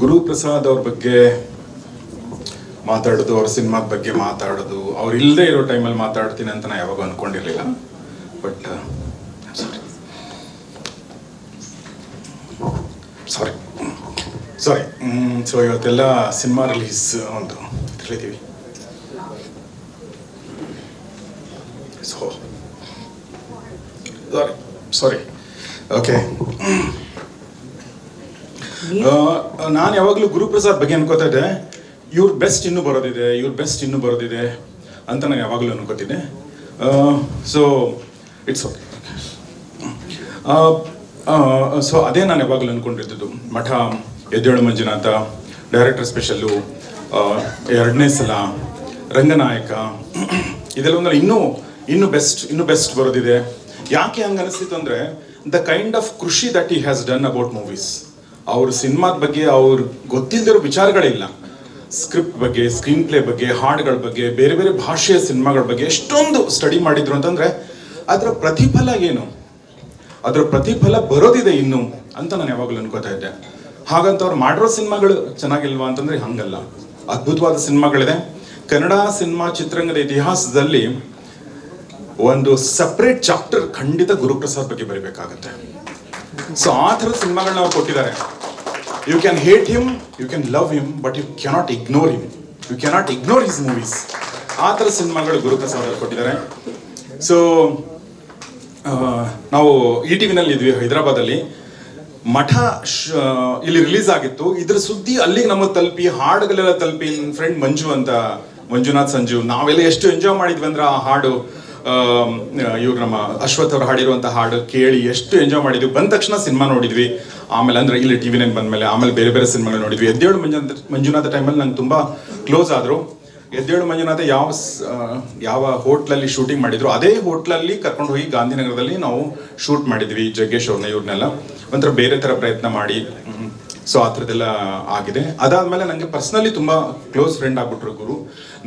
ಗುರು ಪ್ರಸಾದ್ ಅವ್ರ ಬಗ್ಗೆ ಮಾತಾಡೋದು, ಅವ್ರ ಸಿನಿಮಾದ ಬಗ್ಗೆ ಮಾತಾಡೋದು, ಅವ್ರು ಇಲ್ಲದೆ ಇರೋ ಟೈಮಲ್ಲಿ ಮಾತಾಡ್ತೀನಿ ಅಂತ ನಾ ಯಾವಾಗ ಅನ್ಕೊಂಡಿರ್ಲಿಲ್ಲ. But sorry sorry sorry so ಇವತ್ತೆಲ್ಲ ಸಿನಿಮಾ ರಿಲೀಸ್ ಒಂದು ತಿಳಿದೀವಿ ಸೊ ಸಾರಿ ಸಾರಿ ಓಕೆ ನಾನು? ಯಾವಾಗಲೂ ಗುರುಪ್ರಸಾದ್ ಬಗ್ಗೆ ಅನ್ಕೋತಾ ಇದ್ದೆ. ಇವ್ರ ಬೆಸ್ಟ್ ಇನ್ನೂ ಬರೋದಿದೆ, ಇವ್ರ ಬೆಸ್ಟ್ ಇನ್ನೂ ಬರೋದಿದೆ ಅಂತ ನಾನು ಯಾವಾಗಲೂ ಅನ್ಕೋತಿದ್ದೆ. ಸೊ ಇಟ್ಸ್ ಓಕೆ ಸೊ ಅದೇ ನಾನು ಯಾವಾಗಲೂ ಅನ್ಕೊಂಡಿದ್ದು ಮಠ ಎದ್ದೇಳು ಮಂಜುನಾಥ ಡೈರೆಕ್ಟರ್ ಸ್ಪೆಷಲ್ಲು ಎರಡನೇ ಸಲ, ರಂಗನಾಯಕ, ಇದೆಲ್ಲ ಒಂದು ಇನ್ನೂ ಇನ್ನೂ ಬೆಸ್ಟ್ ಇನ್ನೂ ಬೆಸ್ಟ್ ಬರೋದಿದೆ. ಯಾಕೆ ಹಂಗೆ ಅನಿಸ್ತಿತ್ತು ಅಂದರೆ ದ ಕೈಂಡ್ ಆಫ್ ಕೃಷಿ that he has done about movies ಅವ್ರ ಸಿನಿಮಾದ ಬಗ್ಗೆ ಅವ್ರ ಗೊತ್ತಿಲ್ಲದಿರೋ ವಿಚಾರಗಳಿಲ್ಲ. ಸ್ಕ್ರಿಪ್ಟ್ ಬಗ್ಗೆ ಸ್ಕ್ರೀನ್ ಪ್ಲೇ ಬಗ್ಗೆ, ಹಾಡುಗಳ ಬಗ್ಗೆ, ಬೇರೆ ಬೇರೆ ಭಾಷೆಯ ಸಿನಿಮಾಗಳ ಬಗ್ಗೆ ಎಷ್ಟೊಂದು ಸ್ಟಡಿ ಮಾಡಿದ್ರು ಅಂತಂದ್ರೆ ಅದರ ಪ್ರತಿಫಲ ಏನು? ಅದರ ಪ್ರತಿಫಲ ಬರೋದಿದೆ ಇನ್ನು ಅಂತ ನಾನು ಯಾವಾಗಲೂ ಅನ್ಕೋತಾ ಇದ್ದೆ. ಹಾಗಂತ ಅವ್ರು ಮಾಡಿರೋ ಸಿನಿಮಾಗಳು ಚೆನ್ನಾಗಿಲ್ವಾ ಅಂತಂದ್ರೆ ಹಂಗಲ್ಲ. ಅದ್ಭುತವಾದ ಸಿನಿಮಾಗಳಿದೆ. ಕನ್ನಡ ಸಿನಿಮಾ ಚಿತ್ರರಂಗದ ಇತಿಹಾಸದಲ್ಲಿ ಒಂದು ಸಪ್ರೇಟ್ ಚಾಪ್ಟರ್ ಖಂಡಿತ ಗುರುಪ್ರಸಾದ್ ಬಗ್ಗೆ ಬರೀಬೇಕಾಗತ್ತೆ. ಸೊ ಆ ಥರದ ಸಿನಿಮಾಗಳನ್ನ ಅವ್ರು ಕೊಟ್ಟಿದ್ದಾರೆ. You can hate him you can love him but you cannot ignore him you cannot ignore his movies ಆ ಥರ ಸಿನಿಮಾಗಳು ಗುರುಪ್ರಸಾದ್ ಅವರು ಕೊಟ್ಟಿದ್ದಾರೆ. ಸೊ ನಾವು ಇ ಟಿ ವಿನಲ್ಲಿ ಇದ್ವಿ ಹೈದರಾಬಾದಲ್ಲಿ. ಮಠ ಇಲ್ಲಿ ರಿಲೀಸ್ ಆಗಿತ್ತು. ಇದ್ರ ಸುದ್ದಿ ಅಲ್ಲಿಗೆ ನಮಗೆ ತಲುಪಿ, ಹಾಡುಗಳೆಲ್ಲ ತಲುಪಿ ನನ್ನ ಫ್ರೆಂಡ್ ಮಂಜು ಅಂತ, ಮಂಜುನಾಥ್, ಸಂಜು, ನಾವೆಲ್ಲ ಎಷ್ಟು ಎಂಜಾಯ್ ಮಾಡಿದ್ವಿ ಅಂದ್ರೆ ಆ ಹಾಡು. ಇವ್ರು ನಮ್ಮ ಅಶ್ವಥ್ ಅವ್ರು ಹಾಡಿರುವಂಥ ಹಾಡು ಕೇಳಿ ಎಷ್ಟು ಎಂಜಾಯ್ ಮಾಡಿದ್ವಿ. ಬಂದ ತಕ್ಷಣ ಸಿನಿಮಾ ನೋಡಿದ್ವಿ. ಆಮೇಲೆ ಅಂದ್ರೆ ಇಲ್ಲಿ ಟಿ ವಿನಲ್ಲಿ ಬಂದ್ಮೇಲೆ ಆಮೇಲೆ ಬೇರೆ ಬೇರೆ ಸಿನಿಮಾಗಳು ನೋಡಿದ್ವಿ. ಎದ್ದೇಳು ಮಂಜುನಾಥ ಮಂಜುನಾಥ ಟೈಮಲ್ಲಿ ನಂಗೆ ತುಂಬಾ ಕ್ಲೋಸ್ ಆದ್ರು. ಎದ್ದೇಳು ಮಂಜುನಾಥ ಯಾವ ಯಾವ ಹೋಟ್ಲಲ್ಲಿ ಶೂಟಿಂಗ್ ಮಾಡಿದ್ರು, ಅದೇ ಹೋಟ್ಲಲ್ಲಿ ಕರ್ಕೊಂಡು ಹೋಗಿ ಗಾಂಧಿನಗರದಲ್ಲಿ ನಾವು ಶೂಟ್ ಮಾಡಿದ್ವಿ. ಜಗ್ಗೇಶ್ ಅವ್ರನ್ನ ಇವ್ರನ್ನೆಲ್ಲ. ಒಂಥರ ಬೇರೆ ತರ ಪ್ರಯತ್ನ ಮಾಡಿ. ಸೊ ಆ ಥರದ್ದೆಲ್ಲ ಆಗಿದೆ. ಅದಾದಮೇಲೆ ನನಗೆ ಪರ್ಸ್ನಲಿ ತುಂಬ ಕ್ಲೋಸ್ ಫ್ರೆಂಡ್ ಆಗ್ಬಿಟ್ರು ಗುರು.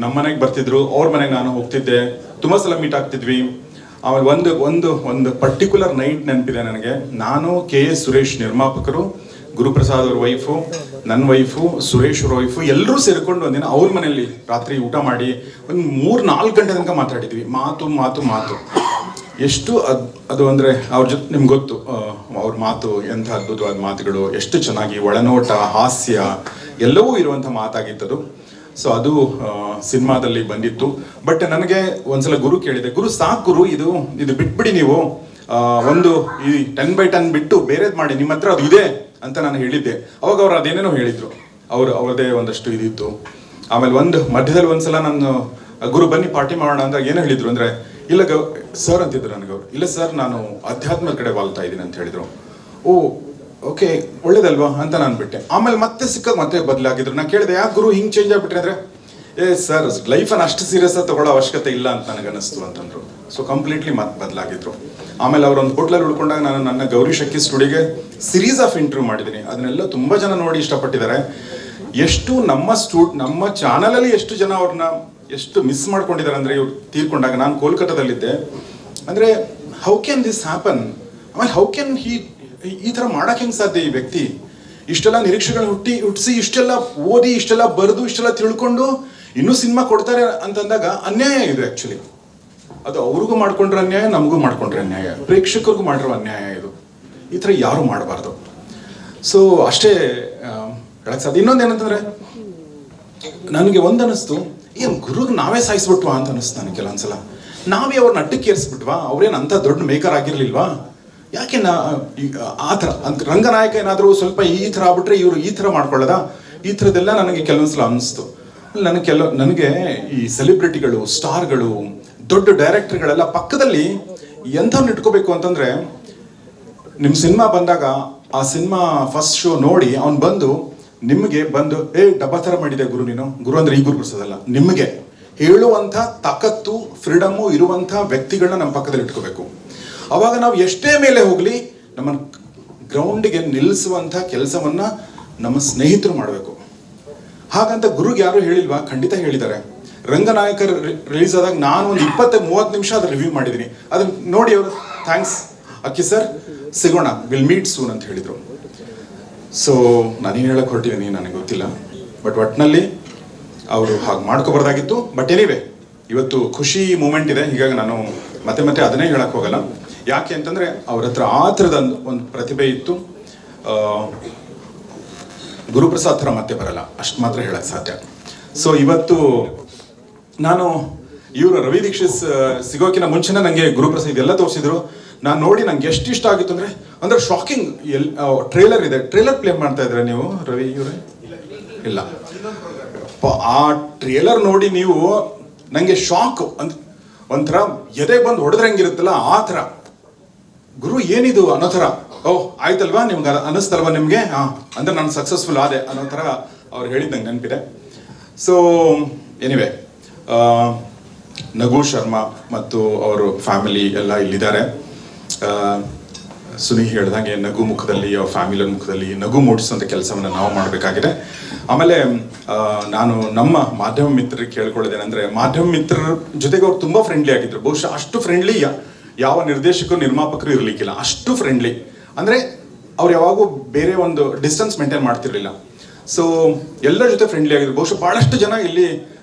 ನಮ್ಮ ಮನೆಗೆ ಬರ್ತಿದ್ರು, ಅವ್ರ ಮನೆಗೆ ನಾನು ಹೋಗ್ತಿದ್ದೆ. ತುಂಬ ಸಲ ಮೀಟ್ ಆಗ್ತಿದ್ವಿ. ಆಮೇಲೆ ಒಂದು ಒಂದು ಒಂದು ಪರ್ಟಿಕ್ಯುಲರ್ ನೈಟ್ ನೆನಪಿದೆ ನನಗೆ. ನಾನು ಕೆ ಎಸ್ ಸುರೇಶ್ ನಿರ್ಮಾಪಕರು, ಗುರುಪ್ರಸಾದ್ ಅವ್ರ ವೈಫು ನನ್ನ ವೈಫು ಸುರೇಶ್ ಅವ್ರ ವೈಫು ಎಲ್ಲರೂ ಸೇರ್ಕೊಂಡು ಒಂದಿನ ಅವ್ರ ಮನೆಯಲ್ಲಿ ರಾತ್ರಿ ಊಟ ಮಾಡಿ ಒಂದು ಮೂರು ನಾಲ್ಕು ಗಂಟೆ ತನಕ ಮಾತಾಡಿದ್ವಿ. ಮಾತು ಮಾತು ಮಾತು. ಎಷ್ಟು ಅದ್ ಅದು ಅಂದ್ರೆ ಅವ್ರ ಜೊತೆ ನಿಮ್ಗೆ ಗೊತ್ತು ಅವ್ರ ಮಾತು, ಎಂಥ ಅದ್ಭುತವಾದ ಮಾತುಗಳು, ಎಷ್ಟು ಚೆನ್ನಾಗಿ ಒಳನೋಟ, ಹಾಸ್ಯ, ಎಲ್ಲವೂ ಇರುವಂಥ ಮಾತಾಗಿತ್ತದು ಸೊ ಅದು ಸಿನಿಮಾದಲ್ಲಿ ಬಂದಿತ್ತು. ಬಟ್ ನನಗೆ ಒಂದ್ಸಲ ಗುರು ಕೇಳಿದೆ, ಗುರು ಸಾಕು ಗುರು, ಇದು ಇದು ಬಿಟ್ಬಿಡಿ ನೀವು. ಒಂದು ಈ ಟೆನ್ ಬೈ ಟೆನ್ ಬಿಟ್ಟು ಬೇರೆದು ಮಾಡಿ, ನಿಮ್ಮ ಹತ್ರ ಅದು ಇದೆ ಅಂತ ನಾನು ಹೇಳಿದ್ದೆ. ಅವಾಗ ಅವ್ರು ಅದೇನೇನೋ ಹೇಳಿದರು. ಅವ್ರು ಅವರದೇ ಒಂದಷ್ಟು ಇದಿತ್ತು. ಆಮೇಲೆ ಒಂದು ಮಧ್ಯದಲ್ಲಿ ಒಂದ್ಸಲ ನಾನು, ಗುರು ಬನ್ನಿ ಪಾರ್ಟಿ ಮಾಡೋಣ ಅಂತ ಏನು ಹೇಳಿದರು. ಅಂದ್ರೆ, ಇಲ್ಲ ಗೌ ಸರ್ ಅಂತಿದ್ರು ನನಗೆ ಅವ್ರು. ಇಲ್ಲ ಸರ್ ನಾನು ಅಧ್ಯಾತ್ಮದ ಕಡೆ ವಾಲ್ತಾ ಇದ್ದೀನಿ ಅಂತ ಹೇಳಿದ್ರು. ಓ ಓಕೆ ಒಳ್ಳೇದಲ್ವಾ ಅಂತ ನಾನು ಬಿಟ್ಟೆ. ಆಮೇಲೆ ಮತ್ತೆ ಸಿಕ್ಕಾಗ ಮತ್ತೆ ಬದಲಾಗಿದ್ರು. ನಾನು ಕೇಳಿದೆ, ಯಾಕೆ ಗುರು ಹಿಂಗೆ ಚೇಂಜ್ ಆಗ್ಬಿಟ್ರೆ ಅಂದ್ರೆ? ಏ ಸರ್ ಲೈಫನ್ನು ಅಷ್ಟು ಸೀರಿಯಸ್ ಆಗಿ ತಗೊಳ್ಳೋ ಅವಶ್ಯಕತೆ ಇಲ್ಲ ಅಂತ ನನಗೆ ಅನಿಸ್ತು ಅಂತಂದ್ರು ಸೊ ಕಂಪ್ಲೀಟ್ಲಿ ಮತ್ತೆ ಬದಲಾಗಿದ್ರು. ಆಮೇಲೆ ಅವರೊಂದು ಹೋಟ್ಲಲ್ಲಿ ಉಳ್ಕೊಂಡಾಗ ನಾನು ನನ್ನ ಗೌರಿ ಶಕ್ಕಿ ಸ್ಟುಡಿಗೆ ಸಿರೀಸ್ ಆಫ್ ಇಂಟರ್ವ್ಯೂ ಮಾಡಿದ್ದೀನಿ. ಅದನ್ನೆಲ್ಲ ತುಂಬ ಜನ ನೋಡಿ ಇಷ್ಟಪಟ್ಟಿದ್ದಾರೆ. ಎಷ್ಟು ನಮ್ಮ ಸ್ಟೂ ನಮ್ಮ ಚಾನಲಲ್ಲಿ ಎಷ್ಟು ಜನ ಅವ್ರನ್ನ ಎಷ್ಟು ಮಿಸ್ ಮಾಡ್ಕೊಂಡಿದ್ದಾರೆ ಅಂದ್ರೆ ಇವ್ರು ತೀರ್ಕೊಂಡಾಗ ನಾನು ಕೋಲ್ಕತ್ತಾದಲ್ಲಿದ್ದೆ. ಅಂದ್ರೆ ಹೌ ಕ್ಯಾನ್ ದಿಸ್ ಹ್ಯಾಪನ್ ಆಮೇಲೆ ಹೌ ಕ್ಯಾನ್ ಹೀ ಈ ತರ ಮಾಡಕ್ ಹೆಂಗ್ ಸಾಧ್ಯ ಈ ವ್ಯಕ್ತಿ? ಇಷ್ಟೆಲ್ಲ ನಿರೀಕ್ಷೆಗಳನ್ನ ಹುಟ್ಟಿ ಹುಟ್ಟಿಸಿ ಇಷ್ಟೆಲ್ಲ ಓದಿ, ಇಷ್ಟೆಲ್ಲ ಬರೆದು, ಇಷ್ಟೆಲ್ಲ ತಿಳ್ಕೊಂಡು ಇನ್ನೂ ಸಿನಿಮಾ ಕೊಡ್ತಾರೆ ಅಂತಂದಾಗ ಅನ್ಯಾಯ ಇದು ಆಕ್ಚುಲಿ ಅದು ಅವ್ರಿಗೂ ಮಾಡ್ಕೊಂಡ್ರೆ ಅನ್ಯಾಯ, ನಮಗೂ ಮಾಡ್ಕೊಂಡ್ರೆ ಅನ್ಯಾಯ. ಪ್ರೇಕ್ಷಕರಿಗೂ ಮಾಡಿರೋ ಅನ್ಯಾಯ ಇದು. ಈ ಥರ ಯಾರು ಮಾಡಬಾರ್ದು. ಸೊ ಅಷ್ಟೇ ಹೇಳಕ್ಕೆ ಹೇಳಕ್ ಸಾಧ್ಯ. ಇನ್ನೊಂದು ಏನಂತಂದ್ರೆ ನನಗೆ ಒಂದು ಏನ್ ಗುರುಗ್ ನಾವೇ ಸಾಯಿಸ್ಬಿಟ್ವಾ ಅಂತ ಅನಿಸ್ತು ನನಗೆ ಕೆಲವೊಂದ್ಸಲ. ನಾವೇ ಅವ್ರನ್ನ ಅಡ್ಡಕ್ಕೆ ಏರಿಸ್ಬಿಟ್ವಾ? ಅವ್ರೇನು ಅಂಥ ದೊಡ್ಡ ಮೇಕರ್ ಆಗಿರಲಿಲ್ವಾ? ಯಾಕೆ ನಾ ಆ ಥರ ಅಂತ ರಂಗನಾಯಕ ಏನಾದರೂ ಸ್ವಲ್ಪ ಈ ಥರ ಆಗ್ಬಿಟ್ರೆ ಇವರು ಈ ಥರ ಮಾಡ್ಕೊಳ್ಳೋದಾ? ಈ ಥರದ್ದೆಲ್ಲ ನನಗೆ ಕೆಲವೊಂದ್ಸಲ ಅನಿಸ್ತು ನನಗೆ ಕೆಲ, ನನಗೆ ಈ ಸೆಲೆಬ್ರಿಟಿಗಳು, ಸ್ಟಾರ್ಗಳು, ದೊಡ್ಡ ಡೈರೆಕ್ಟರ್ಗಳೆಲ್ಲ ಪಕ್ಕದಲ್ಲಿ ಎಂಥವ್ನ ಇಟ್ಕೋಬೇಕು ಅಂತಂದರೆ ನಿಮ್ಮ ಸಿನಿಮಾ ಬಂದಾಗ ಆ ಸಿನಿಮಾ ಫಸ್ಟ್ ಶೋ ನೋಡಿ ಅವ್ನು ಬಂದು ನಿಮಗೆ ಬಂದು, ಏ ಡಬ್ಬಾ ಥರ ಮಾಡಿದೆ ಗುರು ನೀನು. ಗುರು ಅಂದ್ರೆ ಈ ಗುರು ಬರ್ಸೋದಲ್ಲ ನಿಮಗೆ ಹೇಳುವಂಥ ತಾಕತ್ತು ಫ್ರೀಡಮು ಇರುವಂಥ ವ್ಯಕ್ತಿಗಳನ್ನ ನಮ್ಮ ಪಕ್ಕದಲ್ಲಿ ಇಟ್ಕೋಬೇಕು. ಅವಾಗ ನಾವು ಎಷ್ಟೇ ಮೇಲೆ ಹೋಗ್ಲಿ ನಮ್ಮನ್ನು ಗ್ರೌಂಡಿಗೆ ನಿಲ್ಲಿಸುವಂಥ ಕೆಲಸವನ್ನ ನಮ್ಮ ಸ್ನೇಹಿತರು ಮಾಡಬೇಕು. ಹಾಗಂತ ಗುರುಗೆ ಯಾರು ಹೇಳಿಲ್ವಾ? ಖಂಡಿತ ಹೇಳಿದ್ದಾರೆ. ರಂಗನಾಯಕ ರಿಲೀಸ್ ಆದಾಗ ನಾನು ಒಂದು ಇಪ್ಪತ್ತ, ಮೂವತ್ತು ನಿಮಿಷ ಅದ್ರ ರಿವ್ಯೂ ಮಾಡಿದ್ದೀನಿ. ಅದನ್ನ ನೋಡಿ ಅವರು ಥ್ಯಾಂಕ್ಸ್ ಅಕ್ಕಿ ಸರ್ ಸಿಗೋಣ. ವಿಲ್ ಮೀಟ್ ಸೂನ್ ಅಂತ ಹೇಳಿದ್ರು. ಸೊ ನಾನೇನು ಹೇಳಕ್ ಹೊರಟಿದ್ದೀನಿ ನನಗೆ ಗೊತ್ತಿಲ್ಲ. ಬಟ್ ಒಟ್ಟಿನಲ್ಲಿ ಅವರು ಹಾಗೆ ಮಾಡ್ಕೋಬಾರ್ದಾಗಿತ್ತು ಬಟ್ ಎನಿವೆ ಇವತ್ತು ಖುಷಿ ಮೂಮೆಂಟ್ ಇದೆ. ಹೀಗಾಗಿ ನಾನು ಮತ್ತೆ ಮತ್ತೆ ಅದನ್ನೇ ಹೇಳಕ್ ಹೋಗಲ್ಲ. ಯಾಕೆ ಅಂತಂದ್ರೆ ಅವ್ರ ಹತ್ರ ಆ ಥರದ ಒಂದು ಪ್ರತಿಭೆ ಇತ್ತು. ಗುರುಪ್ರಸಾದ್ ಥರ ಮತ್ತೆ ಬರಲ್ಲ. ಅಷ್ಟು ಮಾತ್ರ ಹೇಳಕ್ಕೆ ಸಾಧ್ಯ. ಸೊ ಇವತ್ತು ನಾನು ಇವರು ರವಿ ದೀಕ್ಷಿತ್ ಸಿಗೋಕಿನ ಮುಂಚೆನೇ ನನಗೆ ಗುರುಪ್ರಸಾದ್ ಇದೆಲ್ಲ ತೋರಿಸಿದ್ರು. ನಾನು ನೋಡಿ ನಂಗೆ ಎಷ್ಟು ಇಷ್ಟ ಆಗಿತ್ತು ಅಂದರೆ ಅಂದರೆ ಶಾಕಿಂಗ್ ಎಲ್ ಟ್ರೇಲರ್ ಇದೆ. ಟ್ರೇಲರ್ ಪ್ಲೇ ಮಾಡ್ತಾ ಇದ್ರೆ ನೀವು, ರವಿ ಇವರೇ? ಇಲ್ಲ. ಆ ಟ್ರೇಲರ್ ನೋಡಿ ನೀವು ನನಗೆ ಶಾಕ್ ಅಂತ ಒಂಥರ ಎದೆ ಬಂದು ಹೊಡೆದ್ರೆ ಹೆಂಗಿರುತ್ತಲ್ಲ ಆ ಥರ. ಗುರು, ಏನಿದು ಅನ್ನೋ ಥರ. ಓಹ್ ಆಯ್ತಲ್ವಾ ನಿಮ್ಗೆ ಅನ್ನಿಸ್ತಲ್ವಾ ನಿಮಗೆ? ಹಾಂ, ಅಂದರೆ ನಾನು ಸಕ್ಸಸ್ಫುಲ್ ಆದೆ ಅನ್ನೋ ಥರ ಅವ್ರು ಹೇಳಿದ್ದಂಗೆ ನೆನಪಿದೆ. ಸೊ ಎನಿವೆ ನಗು ಶರ್ಮಾ ಮತ್ತು ಅವರು ಫ್ಯಾಮಿಲಿ ಎಲ್ಲ ಇಲ್ಲಿದ್ದಾರೆ. ಸುನಿ ಹಾಗೆ ನಗು ಮುಖದಲ್ಲಿ ಅವ್ರ ಫ್ಯಾಮಿಲಿ ಮುಖದಲ್ಲಿ ನಗು ಮೂಡಿಸುವಂಥ ಕೆಲಸವನ್ನು ನಾವು ಮಾಡಬೇಕಾಗಿದೆ. ಆಮೇಲೆ ನಾನು ನಮ್ಮ ಮಾಧ್ಯಮ ಮಿತ್ರರಿಗೆ ಕೇಳ್ಕೊಳ್ಳೋದೇನೆಂದರೆ, ಮಾಧ್ಯಮ ಮಿತ್ರರ ಜೊತೆಗೆ ಅವ್ರು ತುಂಬಾ ಫ್ರೆಂಡ್ಲಿ ಆಗಿದ್ರು. ಬಹುಶಃ ಅಷ್ಟು ಫ್ರೆಂಡ್ಲಿ ಯಾವ ನಿರ್ದೇಶಕರು, ನಿರ್ಮಾಪಕರು ಇರಲಿಕ್ಕಿಲ್ಲ. ಅಷ್ಟು ಫ್ರೆಂಡ್ಲಿ ಅಂದ್ರೆ, ಅವ್ರು ಯಾವಾಗೂ ಬೇರೆ ಒಂದು ಡಿಸ್ಟೆನ್ಸ್ ಮೇಂಟೈನ್ ಮಾಡ್ತಿರ್ಲಿಲ್ಲ. ಸೊ ಎಲ್ಲರ ಜೊತೆ ಫ್ರೆಂಡ್ಲಿ ಆಗಿದ್ರು. ಬಹುಶಃ ಬಹಳಷ್ಟು ಜನ ಇಲ್ಲಿ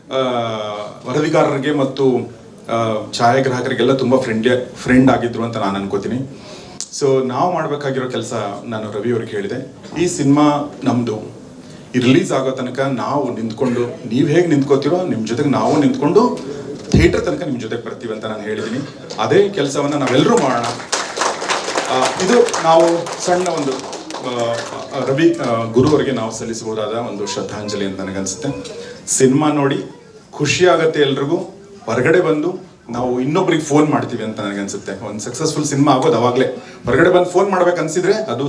ವರದಿಗಾರರಿಗೆ ಮತ್ತು ಛಾಯಾಗ್ರಾಹಕರಿಗೆಲ್ಲ ತುಂಬ ಫ್ರೆಂಡ್ಲಿ ಫ್ರೆಂಡ್ ಆಗಿದ್ರು ಅಂತ ನಾನು ಅನ್ಕೋತೀನಿ. ಸೊ ನಾವು ಮಾಡಬೇಕಾಗಿರೋ ಕೆಲಸ ನಾನು ರವಿ ಅವ್ರಿಗೆ ಹೇಳಿದೆ. ಈ ಸಿನಿಮಾ ನಮ್ಮದು ರಿಲೀಸ್ ಆಗೋ ತನಕ ನಾವು ನಿಂತ್ಕೊಂಡು, ನೀವು ಹೇಗೆ ನಿಂತ್ಕೋತೀರೋ ನಿಮ್ಮ ಜೊತೆಗೆ ನಾವು ನಿಂತ್ಕೊಂಡು ಥಿಯೇಟರ್ ತನಕ ನಿಮ್ಮ ಜೊತೆಗೆ ಬರ್ತೀವಿ ಅಂತ ನಾನು ಹೇಳಿದ್ದೀನಿ ಅದೇ ಕೆಲಸವನ್ನು ನಾವೆಲ್ಲರೂ ಮಾಡೋಣ. ಇದು ನಾವು ಸಣ್ಣ ಒಂದು ರವಿ ಗುರುವರಿಗೆ ನಾವು ಸಲ್ಲಿಸಬಹುದಾದ ಒಂದು ಶ್ರದ್ಧಾಂಜಲಿ ಅಂತ ನನಗನ್ಸುತ್ತೆ. ಸಿನಿಮಾ ನೋಡಿ ಖುಷಿಯಾಗತ್ತೆ ಎಲ್ರಿಗೂ. ಹೊರಗಡೆ ಬಂದು ನಾವು ಇನ್ನೊಬ್ರಿಗೆ ಫೋನ್ ಮಾಡ್ತೀವಿ ಅಂತ ನನಗೆ ಅನ್ಸುತ್ತೆ ಒಂದು ಸಕ್ಸಸ್ಫುಲ್ ಸಿನಿಮಾ ಆಗೋದು ಅವಾಗಲೇ. ಹೊರಗಡೆ ಬಂದು ಫೋನ್ ಮಾಡ್ಬೇಕು ಅನ್ಸಿದ್ರೆ ಅದು